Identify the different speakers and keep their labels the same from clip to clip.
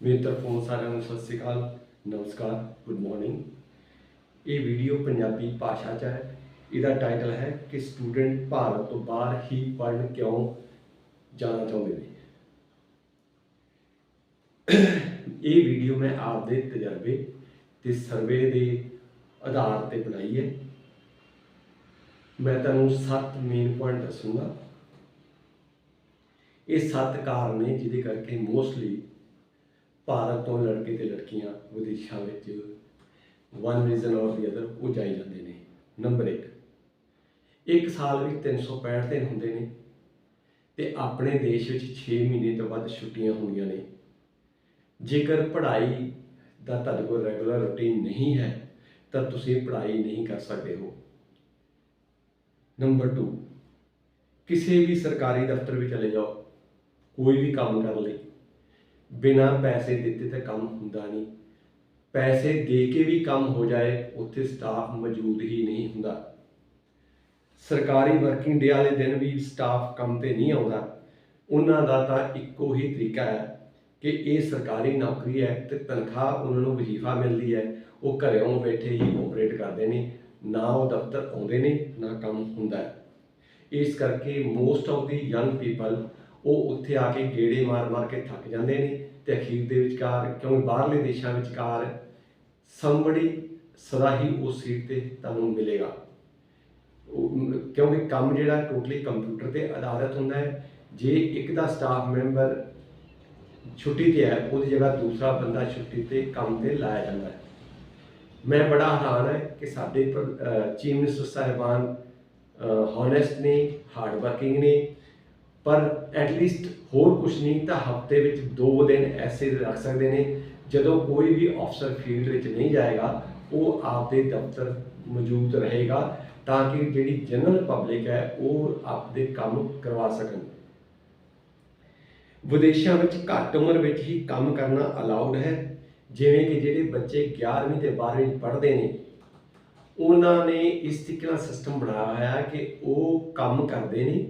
Speaker 1: ਮੇਰੇ ਤਰਫੋਂ ਸਾਰਿਆਂ ਨੂੰ ਸਤਿ ਸ੍ਰੀ ਅਕਾਲ, ਨਮਸਕਾਰ ਗੁੱਡ ਮਾਰਨਿੰਗ ਇਹ ਵੀਡੀਓ ਪੰਜਾਬੀ ਭਾਸ਼ਾ 'ਚ ਹੈ। ਇਹਦਾ ਟਾਈਟਲ ਹੈ ਕਿ ਸਟੂਡੈਂਟ ਭਾਰਤ ਤੋਂ ਬਾਹਰ ਹੀ ਪੜ੍ਹਨ ਕਿਉਂ ਜਾਣਾ ਚਾਹੁੰਦੇ ਨੇ। ਇਹ ਵੀਡੀਓ ਮੈਂ ਆਪਦੇ ਤਜਰਬੇ ਤੇ ਸਰਵੇ ਦੇ ਆਧਾਰ ਤੇ ਬਣਾਈ ਹੈ। ਮੈਂ ਤੁਹਾਨੂੰ ਸੱਤ ਮੇਨ ਪੁਆਇੰਟ ਦੱਸੂਗਾ। ਇਹ ਸੱਤ ਕਾਰਨ ਨੇ ਜਿਹਦੇ ਕਰਕੇ ਮੋਸਟਲੀ ਭਾਰਤ ਤੋਂ ਲੜਕੇ ਤੇ ਲੜਕੀਆਂ ਵਿਦੇਸ਼ਾਂ ਵਿੱਚ ਵਨ ਰੀਜ਼ਨ ਔਰ ਦੀ ਅਦਰ ਉਹ ਜਾਈ ਜਾਂਦੇ ਨੇ। ਨੰਬਰ 1 ਇੱਕ ਸਾਲ ਵਿੱਚ 365 ਦਿਨ ਹੁੰਦੇ ਨੇ ਤੇ ਆਪਣੇ ਦੇਸ਼ ਵਿੱਚ 6 ਮਹੀਨੇ ਤੋਂ ਵੱਧ ਛੁੱਟੀਆਂ ਹੁੰਦੀਆਂ ਨੇ। ਜੇਕਰ ਪੜ੍ਹਾਈ ਦਾ ਤੁਹਾਡੇ ਕੋਲ ਰੈਗੂਲਰ ਰੁਟੀਨ ਨਹੀਂ ਹੈ, ਤਾਂ ਤੁਸੀਂ ਪੜ੍ਹਾਈ ਨਹੀਂ ਕਰ ਸਕਦੇ ਹੋ। ਨੰਬਰ 2 ਕਿਸੇ ਵੀ ਸਰਕਾਰੀ ਦਫ਼ਤਰ ਵਿੱਚ ਚਲੇ ਜਾਓ, ਕੋਈ ਵੀ ਕੰਮ ਕਰਨ ਲਈ। ਬਿਨਾਂ ਪੈਸੇ ਦਿੱਤੇ ਤਾਂ ਕੰਮ ਹੁੰਦਾ ਨਹੀਂ। ਪੈਸੇ ਦੇ ਕੇ ਵੀ ਕੰਮ ਹੋ ਜਾਏ, ਉੱਥੇ ਸਟਾਫ ਮੌਜੂਦ ਹੀ ਨਹੀਂ ਹੁੰਦਾ। ਸਰਕਾਰੀ ਵਰਕਿੰਗ ਡੇ ਵਾਲੇ ਦਿਨ ਵੀ ਸਟਾਫ ਕੰਮ ਤੇ ਨਹੀਂ ਆਉਂਦਾ। ਉਹਨਾਂ ਦਾ ਤਾਂ ਇੱਕੋ ਹੀ ਤਰੀਕਾ ਹੈ ਕਿ ਇਹ ਸਰਕਾਰੀ ਨੌਕਰੀ ਹੈ ਤੇ ਤਨਖਾਹ ਉਹਨਾਂ ਨੂੰ ਵਜ਼ੀਫਾ ਮਿਲਦੀ ਹੈ। ਉਹ ਘਰੋਂ ਬੈਠੇ ਹੀ ਆਪਰੇਟ ਕਰਦੇ ਨੇ, ਨਾ ਉਹ ਦਫ਼ਤਰ ਆਉਂਦੇ ਨੇ, ਨਾ ਕੰਮ ਹੁੰਦਾ। ਹੈ ਇਸ ਕਰਕੇ most of the young people ਉਹ ਉੱਥੇ ਆ ਕੇ ਗੇੜੇ ਮਾਰ-ਮਾਰ ਕੇ ਥੱਕ ਜਾਂਦੇ ਨੇ ਤੇ ਅਖੀਰ ਦੇ ਵਿਚਕਾਰ, ਕਿਉਂਕਿ ਬਾਹਰਲੇ ਦੇਸ਼ਾਂ ਵਿਚਕਾਰ somebody ਸਦਾ ਹੀ ਉਸ ਸੀਟ ਤੇ ਤੁਹਾਨੂੰ ਮਿਲੇਗਾ। ਕਿਉਂਕਿ ਕੰਮ ਜਿਹੜਾ ਟੋਟਲੀ ਕੰਪਿਊਟਰ ਤੇ ਆਧਾਰਿਤ ਹੁੰਦਾ ਹੈ। ਜੇ ਇੱਕ ਦਾ ਸਟਾਫ ਮੈਂਬਰ ਛੁੱਟੀ ਤੇ ਹੈ, ਉਹਦੀ ਜਗ੍ਹਾ ਦੂਸਰਾ ਬੰਦਾ ਛੁੱਟੀ ਤੇ ਕੰਮ ਤੇ ਲਾਇਆ ਜਾਂਦਾ ਹੈ। ਮੈਂ ਬੜਾ ਹੈਰਾਨ ਹੈ ਕਿ ਸਾਡੇ ਚੀਫ ਮਿਨਿਸਟਰ ਸਾਹਿਬਾਨ ਹੌਨੈਸਟ ਨੇ ਹਾਰਡ ਵਰਕਿੰਗ ਨੇ ਪਰ ਐਟਲੀਸਟ ਹੋਰ ਕੁਝ ਨਹੀਂ, ਤਾਂ ਹਫ਼ਤੇ ਵਿੱਚ ਦੋ ਦਿਨ ਐਸੇ ਰੱਖ ਸਕਦੇ ਨੇ, ਜਦੋਂ ਕੋਈ ਵੀ ਅਫਸਰ ਫੀਲਡ ਵਿੱਚ ਨਹੀਂ ਜਾਏਗਾ, ਉਹ ਆਪਦੇ ਦਫ਼ਤਰ ਮੌਜੂਦ ਰਹੇਗਾ, ਤਾਂ ਕਿ ਜਿਹੜੀ ਜਨਰਲ ਪਬਲਿਕ ਹੈ, ਉਹ ਆਪਦੇ ਕੰਮ ਕਰਵਾ ਸਕਣ। ਵਿਦੇਸ਼ਾਂ ਵਿੱਚ ਘੱਟ ਉਮਰ ਵਿੱਚ ਹੀ ਕੰਮ ਕਰਨਾ ਅਲਾਉਡ ਹੈ, ਜਿਵੇਂ ਕਿ ਜਿਹੜੇ ਬੱਚੇ 11ਵੀਂ ਤੇ 12ਵੀਂ ਪੜ੍ਹਦੇ ਨੇ, ਉਹਨਾਂ ਨੇ ਇਸ ਤਰੀਕੇ ਨਾਲ ਸਿਸਟਮ ਬਣਾਇਆ ਹੋਇਆ ਹੈ ਕਿ ਉਹ ਕੰਮ ਕਰਦੇ ਨੇ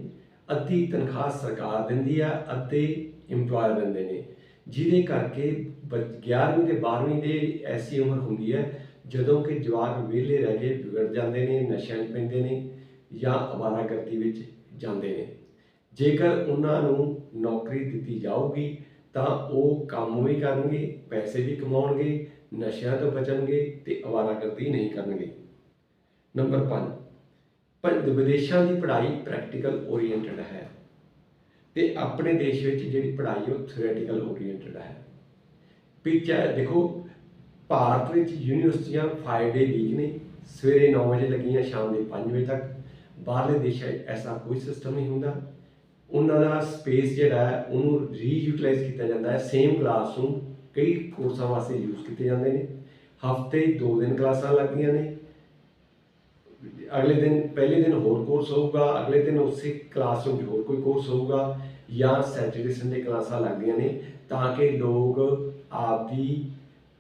Speaker 1: ਅੱਧੀ ਤਨਖਾਹ ਸਰਕਾਰ ਦਿੰਦੀ ਆ ਅਤੇ EMPLOYER ਦਿੰਦੇ ਨੇ। ਜਿਹਦੇ ਕਰਕੇ ਬੱਚ- 11ਵੀਂ ਤੇ 12ਵੀਂ ਦੇ ਐਸੀ ਉਮਰ ਹੁੰਦੀ ਹੈ ਜਦੋਂ ਕਿ ਜਵਾਕ ਵਿਹਲੇ ਰਹਿ ਕੇ ਵਿਗੜ ਜਾਂਦੇ ਨੇ, ਨਸ਼ਿਆਂ 'ਚ ਪੈਂਦੇ ਨੇ ਜਾਂ ਅਵਾਰਾਗਰਦੀ ਵਿੱਚ ਜਾਂਦੇ ਨੇ। ਜੇਕਰ ਉਹਨਾਂ ਨੂੰ ਨੌਕਰੀ ਦਿੱਤੀ ਜਾਊਗੀ ਤਾਂ ਉਹ ਕੰਮ ਵੀ ਕਰਨਗੇ, ਪੈਸੇ ਵੀ ਕਮਾਉਣਗੇ, ਨਸ਼ਿਆਂ ਤੋਂ ਬਚਣਗੇ ਤੇ ਅਵਾਰਾਗਰਦੀ ਨਹੀਂ ਕਰਨਗੇ। ਨੰਬਰ 5 ਪਰ ਵਿਦੇਸ਼ਾਂ ਦੀ ਪੜ੍ਹਾਈ ਪ੍ਰੈਕਟੀਕਲ ਓਰੀਐਂਟਡ ਹੈ। ਤੇ ਆਪਣੇ ਦੇਸ਼ ਵਿੱਚ ਜਿਹੜੀ ਪੜ੍ਹਾਈ ਉਹ ਥਿਓਰੈਟੀਕਲ ਓਰੀਐਂਟਡ ਹੈ। ਪਿੱਛੇ ਦੇਖੋ, ਭਾਰਤ ਵਿੱਚ ਯੂਨੀਵਰਸਿਟੀਆਂ 5 ਡੇ ਵੀਕ ਨੇ, ਸਵੇਰੇ 9 ਵਜੇ ਲੱਗੀਆਂ, ਸ਼ਾਮ ਦੇ 5 ਵਜੇ ਤੱਕ। ਬਾਹਰਲੇ ਦੇਸ਼ਾਂ 'ਚ ਐਸਾ ਕੋਈ ਸਿਸਟਮ ਨਹੀਂ ਹੁੰਦਾ। ਉਹਨਾਂ ਦਾ ਸਪੇਸ ਜਿਹੜਾ ਹੈ, ਉਹਨੂੰ ਰੀਯੂਟਿਲਾਈਜ਼ ਕੀਤਾ ਜਾਂਦਾ ਹੈ। ਸੇਮ ਕਲਾਸ ਨੂੰ ਕਈ ਕੋਰਸਾਂ ਵਾਸਤੇ ਯੂਜ਼ ਕੀਤੇ ਜਾਂਦੇ ਨੇ। ਹਫ਼ਤੇ ਦੋ ਦਿਨ ਕਲਾਸਾਂ ਲੱਗਦੀਆਂ ਨੇ। ਅਗਲੇ ਦਿਨ, ਪਹਿਲੇ ਦਿਨ ਹੋਰ ਕੋਰਸ ਹੋਊਗਾ, ਅਗਲੇ ਦਿਨ ਉਸੇ ਕਲਾਸਰੂਮ 'ਚ ਹੋਰ ਕੋਈ ਕੋਰਸ ਹੋਊਗਾ ਜਾਂ ਸੈਟਰਡੇ ਸੰਡੇ ਕਲਾਸਾਂ ਲੱਗਦੀਆਂ ਨੇ ਤਾਂ ਕਿ ਲੋਕ ਆਪਦੀ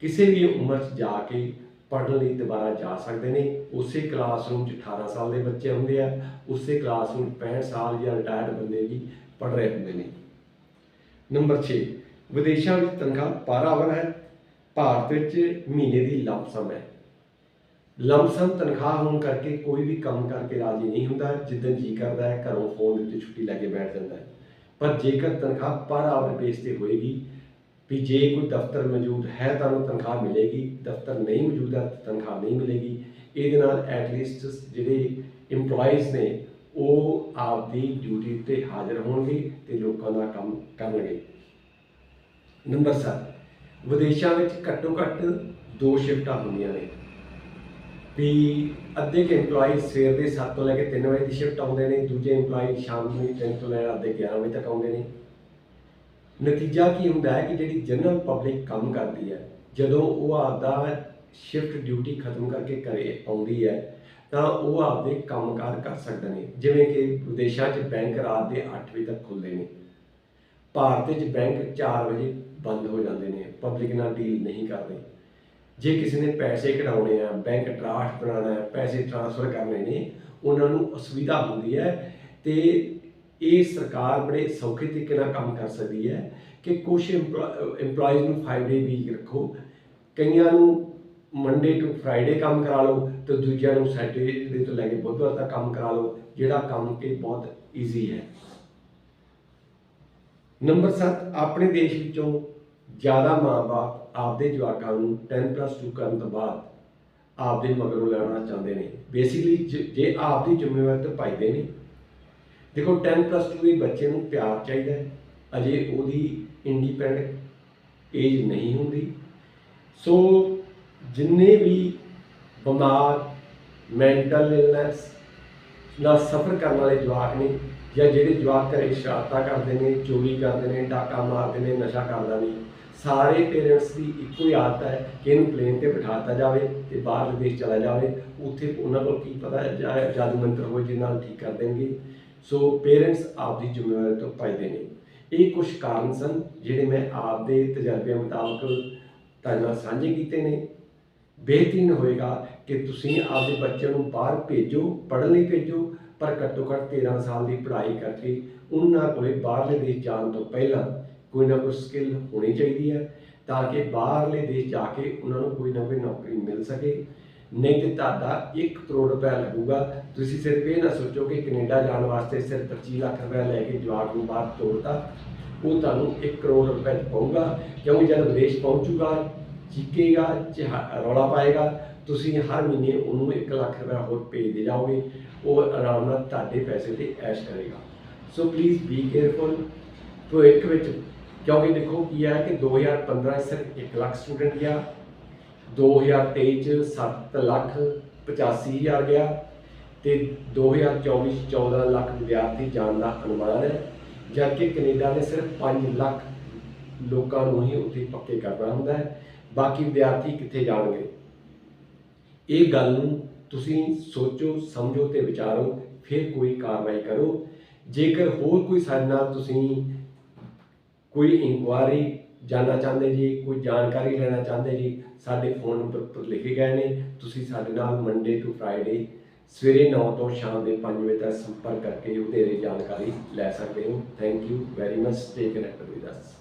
Speaker 1: ਕਿਸੇ ਵੀ ਉਮਰ 'ਚ ਜਾ ਕੇ ਪੜ੍ਹਨ ਲਈ ਦੁਬਾਰਾ ਜਾ ਸਕਦੇ ਨੇ। ਉਸੇ ਕਲਾਸਰੂਮ 'ਚ 18 ਸਾਲ ਦੇ ਬੱਚੇ ਹੁੰਦੇ ਆ, ਉਸੇ ਕਲਾਸਰੂਮ 'ਚ 65 ਸਾਲ ਜਾਂ ਰਿਟਾਇਰਡ ਬੰਦੇ ਵੀ ਪੜ੍ਹ ਰਹੇ ਹੁੰਦੇ ਨੇ। ਨੰਬਰ 6 ਵਿਦੇਸ਼ਾਂ ਵਿੱਚ ਤਨਖਾਹ ਪਰ ਆਵਰ ਹੈ। ਭਾਰਤ ਵਿੱਚ ਮਹੀਨੇ ਦੀ ਲੰਪਸਮ ਹੈ। ਲੰਪਸਮ ਤਨਖਾਹ ਹੋਣ ਕਰਕੇ ਕੋਈ ਵੀ ਕੰਮ ਕਰਕੇ ਰਾਜੀ ਨਹੀਂ ਹੁੰਦਾ। ਜਿੱਦਨ ਜੀ ਕਰਦਾ ਹੈ, ਘਰੋਂ ਫੋਨ ਉੱਤੇ ਛੁੱਟੀ ਲੈ ਕੇ ਬੈਠ ਜਾਂਦਾ ਹੈ। ਪਰ ਜੇਕਰ ਤਨਖਾਹ ਪਰ ਆਵਰ ਬੇਸ ਤੇ ਹੋਏਗੀ, ਵੀ ਜੇ ਕੋਈ ਦਫ਼ਤਰ ਮੌਜੂਦ ਹੈ ਤਾਂ ਉਹਨੂੰ ਤਨਖਾਹ ਮਿਲੇਗੀ। ਦਫ਼ਤਰ ਨਹੀਂ ਮੌਜੂਦ ਹੈ, ਤਾਂ ਤਨਖਾਹ ਨਹੀਂ ਮਿਲੇਗੀ। ਇਹਦੇ ਨਾਲ ਐਟਲੀਸਟ ਜਿਹੜੇ EMPLOYEES ਨੇ, ਉਹ ਆਪਦੀ ਡਿਊਟੀ ਤੇ ਹਾਜ਼ਰ ਹੋਣਗੇ ਤੇ ਲੋਕਾਂ ਦਾ ਕੰਮ ਕਰਨਗੇ। ਨੰਬਰ 7 ਵਿਦੇਸ਼ਾਂ ਵਿੱਚ ਘੱਟੋ ਘੱਟ ਦੋ ਸ਼ਿਫਟਾਂ ਹੁੰਦੀਆਂ ਨੇ। ਵੀ ਅੱਧੇ ਕੇ EMPLOYEE ਸਵੇਰ ਦੇ 7 ਤੋਂ ਲੈ ਕੇ 3 ਵਜੇ ਦੀ ਸ਼ਿਫਟ ਆਉਂਦੇ ਨੇ, ਦੂਜੇ EMPLOYEE ਸ਼ਾਮ ਨੂੰ 3 ਤੋਂ ਲੈ ਕੇ ਅੱਧੇ 11 ਵਜੇ ਤੱਕ ਆਉਂਦੇ ਨੇ। ਨਤੀਜਾ ਕੀ ਹੁੰਦਾ ਹੈ ਕਿ ਜਿਹੜੀ ਜਨਰਲ ਪਬਲਿਕ ਕੰਮ ਕਰਦੀ ਹੈ, ਜਦੋਂ ਉਹ ਆਪਦਾ ਸ਼ਿਫਟ ਡਿਊਟੀ ਖਤਮ ਕਰਕੇ ਘਰੇ ਆਉਂਦੀ ਹੈ, ਤਾਂ ਉਹ ਆਪਦੇ ਕੰਮਕਾਰ ਕਰ ਸਕਦੇ ਨੇ। ਜਿਵੇਂ ਕਿ ਵਿਦੇਸ਼ਾਂ 'ਚ ਬੈਂਕ ਰਾਤ ਦੇ 8 ਵਜੇ ਤੱਕ ਖੁੱਲਦੇ ਨੇ। ਭਾਰਤ 'ਚ ਬੈਂਕ 4 ਵਜੇ ਬੰਦ ਹੋ ਜਾਂਦੇ ਨੇ। ਪਬਲਿਕ ਨਾਲ ਡੀਲ ਨਹੀਂ ਕਰਦੇ। ਜੇ ਕਿਸੇ ਨੇ ਪੈਸੇ ਕਢਾਉਣੇ ਆ ਬੈਂਕ ਡਰਾਫਟ ਬਣਾਉਣਾ ਹੈ, ਪੈਸੇ ਟ੍ਰਾਂਸਫਰ ਕਰਨੇ ਨੇ, ਉਹਨਾਂ ਨੂੰ ਅਸੁਵਿਧਾ ਹੁੰਦੀ ਹੈ ਤੇ ਇਹ ਸਰਕਾਰ ਬੜੇ ਸੌਖੇ ਤਰੀਕੇ ਨਾਲ ਕੰਮ ਕਰ ਸਕਦੀ ਹੈ ਕਿ ਕੁਝ EMPLOYEES ਨੂੰ 5 ਡੇ ਵੀਕ ਰੱਖੋ, ਕਈਆਂ ਨੂੰ ਮੰਡੇ ਟੂ ਫਰਾਈਡੇ ਕੰਮ ਕਰਾ ਲਓ ਤੇ ਦੂਜਿਆਂ ਨੂੰ ਸੈਟਰਡੇ ਤੋਂ ਲੈ ਕੇ ਬੁੱਧਵਾਰ ਤੱਕ ਕੰਮ ਕਰਾ ਲਓ, ਜਿਹੜਾ ਕੰਮ ਕਿ ਬਹੁਤ ਈਜ਼ੀ ਹੈ। ਨੰਬਰ 7 ਆਪਣੇ ਦੇਸ਼ ਵਿੱਚੋਂ ਜ਼ਿਆਦਾ ਮਾਪੇ ਆਪਦੇ ਜਵਾਕਾਂ ਨੂੰ 10 2 ਕਰਨ ਤੋਂ ਬਾਅਦ ਆਪਦੇ ਮਗਰੋਂ ਲੈਣਾ ਚਾਹੁੰਦੇ ਨੇ। ਬੇਸਿਕਲੀ ਜੇ ਆਪਦੀ ਜ਼ਿੰਮੇਵਾਰੀ ਤੇ ਪਾਈਦੇ ਨੇ। ਦੇਖੋ 10 2 ਦੇ ਬੱਚੇ ਨੂੰ ਪਿਆਰ ਚਾਹੀਦਾ ਹੈ। ਅਜੇ ਉਹਦੀ ਇੰਡੀਪੈਂਡੈਂਟ ਏਜ ਨਹੀਂ ਹੁੰਦੀ। ਸੋ ਜਿੰਨੇ ਵੀ ਬਿਮਾਰ ਮੈਂਟਲ ਇਲਨੈਸ ਨਾਲ ਸਫਰ ਕਰਨ ਵਾਲੇ ਜਵਾਕ ਨੇ ਜਾਂ ਜਿਹੜੇ ਜਵਾਕ ਘਰੇ ਸ਼ਰਾਰਤਾਂ ਕਰਦੇ ਨੇ, ਚੋਰੀ ਕਰਦੇ ਨੇ, ਡਾਕਾ ਮਾਰਦੇ ਨੇ, ਨਸ਼ਾ ਕਰਦਾ ਨਹੀਂ ਸਾਰੇ ਪੇਰੈਂਟਸ ਦੀ ਇੱਕੋ ਹੀ ਆਦਤ ਹੈ ਕਿ ਇਹਨੂੰ ਪਲੇਨ ਤੇ ਬਿਠਾ ਦਿੱਤਾ ਜਾਵੇ ਤੇ ਬਾਹਰਲੇ ਦੇਸ਼ ਚਲਾ ਜਾਵੇ। ਉੱਥੇ ਉਹਨਾਂ ਕੋਲ ਕੀ ਪਤਾ ਹੈ, ਜਾਂ ਜਾਦੂ ਮੰਤਰ ਹੋਏ ਜਿਹਦੇ ਨਾਲ ਠੀਕ ਕਰ ਦੇਣਗੇ। ਸੋ ਪੇਰੈਂਟਸ ਆਪਦੀ ਜ਼ਿੰਮੇਵਾਰੀ ਤੋਂ ਭੱਜਦੇ ਨੇ। ਇਹ ਕੁਝ ਕਾਰਨ ਸਨ ਜਿਹੜੇ ਮੈਂ ਆਪਦੇ ਤਜਰਬਿਆਂ ਮੁਤਾਬਕ ਤੁਹਾਡੇ ਨਾਲ ਸਾਂਝੇ ਕੀਤੇ ਨੇ। ਬਿਹਤਰੀਨ ਹੋਏਗਾ ਕਿ ਤੁਸੀਂ ਆਪਦੇ ਬੱਚਿਆਂ ਨੂੰ ਬਾਹਰ ਭੇਜੋ, ਪੜ੍ਹਨ ਲਈ ਭੇਜੋ, ਪਰ ਘੱਟੋ ਘੱਟ 13 ਸਾਲ ਦੀ ਪੜ੍ਹਾਈ ਕਰਕੇ ਉਹਨਾਂ ਕੋਲੇ ਬਾਹਰਲੇ ਦੇਸ਼ ਜਾਣ ਤੋਂ ਪਹਿਲਾਂ ਕੋਈ ਨਾ ਕੋਈ ਸਕਿੱਲ ਹੋਣੀ ਚਾਹੀਦੀ ਹੈ ਤਾਂ ਕਿ ਬਾਹਰਲੇ ਦੇਸ਼ ਜਾ ਕੇ ਉਹਨਾਂ ਨੂੰ ਕੋਈ ਨਾ ਕੋਈ ਨੌਕਰੀ ਮਿਲ ਸਕੇ। ਨਹੀਂ ਤੇ ਤੁਹਾਡਾ 1 ਕਰੋੜ ਰੁਪਏ ਲੱਗੂਗਾ। ਤੁਸੀਂ ਸਿਰਫ ਇਹ ਨਾ ਸੋਚੋ ਕਿ ਕੈਨੇਡਾ ਜਾਣ ਵਾਸਤੇ ਸਿਰਫ 25 ਲੱਖ ਰੁਪਏ ਲੈ ਕੇ ਜਵਾਕ ਨੂੰ ਬਾਹਰ ਤੋਰਤਾ ਉਹ ਤੁਹਾਨੂੰ 1 ਕਰੋੜ ਰੁਪਏ ਪਊਗਾ। ਕਿਉਂਕਿ ਜਦ ਵਿਦੇਸ਼ ਪਹੁੰਚੂਗਾ, ਚੀਕੇਗਾ, ਚਿਹਾ- ਰੌਲਾ ਪਾਏਗਾ, ਤੁਸੀਂ ਹਰ ਮਹੀਨੇ ਉਹਨੂੰ 1 ਲੱਖ ਰੁਪਏ ਹੋਰ ਭੇਜਦੇ ਜਾਓਗੇ। ਉਹ ਆਰਾਮ ਨਾਲ ਤੁਹਾਡੇ ਪੈਸੇ ਤੇ ਐਸ਼ ਕਰੇਗਾ। ਸੋ ਪਲੀਜ਼ ਬੀ ਕੇਅਰਫੁਲ ਭਵਿੱਖ ਵਿੱਚ ਕਿਉਂਕਿ ਦੇਖੋ ਕੀ ਹੈ ਕਿ 2015 'ਚ ਸਿਰਫ 1 ਲੱਖ ਸਟੂਡੈਂਟ ਗਿਆ 2023 ਚ 7 ਲੱਖ 85 ਹਜ਼ਾਰ ਗਿਆ ਤੇ 2024 ਚ 14 ਲੱਖ ਵਿਦਿਆਰਥੀ ਜਾਣ ਦਾ ਅਨੁਮਾਨ ਹੈ, ਜਦਕਿ ਕੈਨੇਡਾ ਨੇ ਸਿਰਫ 5 ਲੱਖ ਲੋਕਾਂ ਨੂੰ ਹੀ ਉੱਥੇ ਪੱਕੇ ਕਰਨਾ ਹੁੰਦਾ ਹੈ, ਬਾਕੀ ਵਿਦਿਆਰਥੀ ਕਿੱਥੇ ਜਾਣਗੇ? ਇਹ ਗੱਲ ਨੂੰ ਤੁਸੀਂ ਸੋਚੋ, ਸਮਝੋ ਤੇ ਵਿਚਾਰੋ, ਫਿਰ ਕੋਈ ਕਾਰਵਾਈ ਕਰੋ। ਜੇਕਰ ਹੋਰ ਕੋਈ ਸਾਡੇ ਨਾਲ ਤੁਸੀਂ ਕੋਈ ਇਨਕੁਆਰੀ ਜਾਣਨਾ ਚਾਹੁੰਦੇ ਜੀ, ਕੋਈ ਜਾਣਕਾਰੀ ਲੈਣਾ ਚਾਹੁੰਦੇ ਜੀ, ਸਾਡੇ ਫੋਨ ਨੰਬਰ ਉੱਪਰ ਲਿਖੇ ਗਏ ਨੇ। ਤੁਸੀਂ ਸਾਡੇ ਨਾਲ ਮੰਡੇ ਟੂ ਫਰਾਈਡੇ ਸਵੇਰੇ 9 ਤੋਂ ਸ਼ਾਮ ਦੇ 5 ਵਜੇ ਤੱਕ ਸੰਪਰਕ ਕਰਕੇ ਵਧੇਰੇ ਜਾਣਕਾਰੀ ਲੈ ਸਕਦੇ ਹੋ। Thank you very much stay connected with us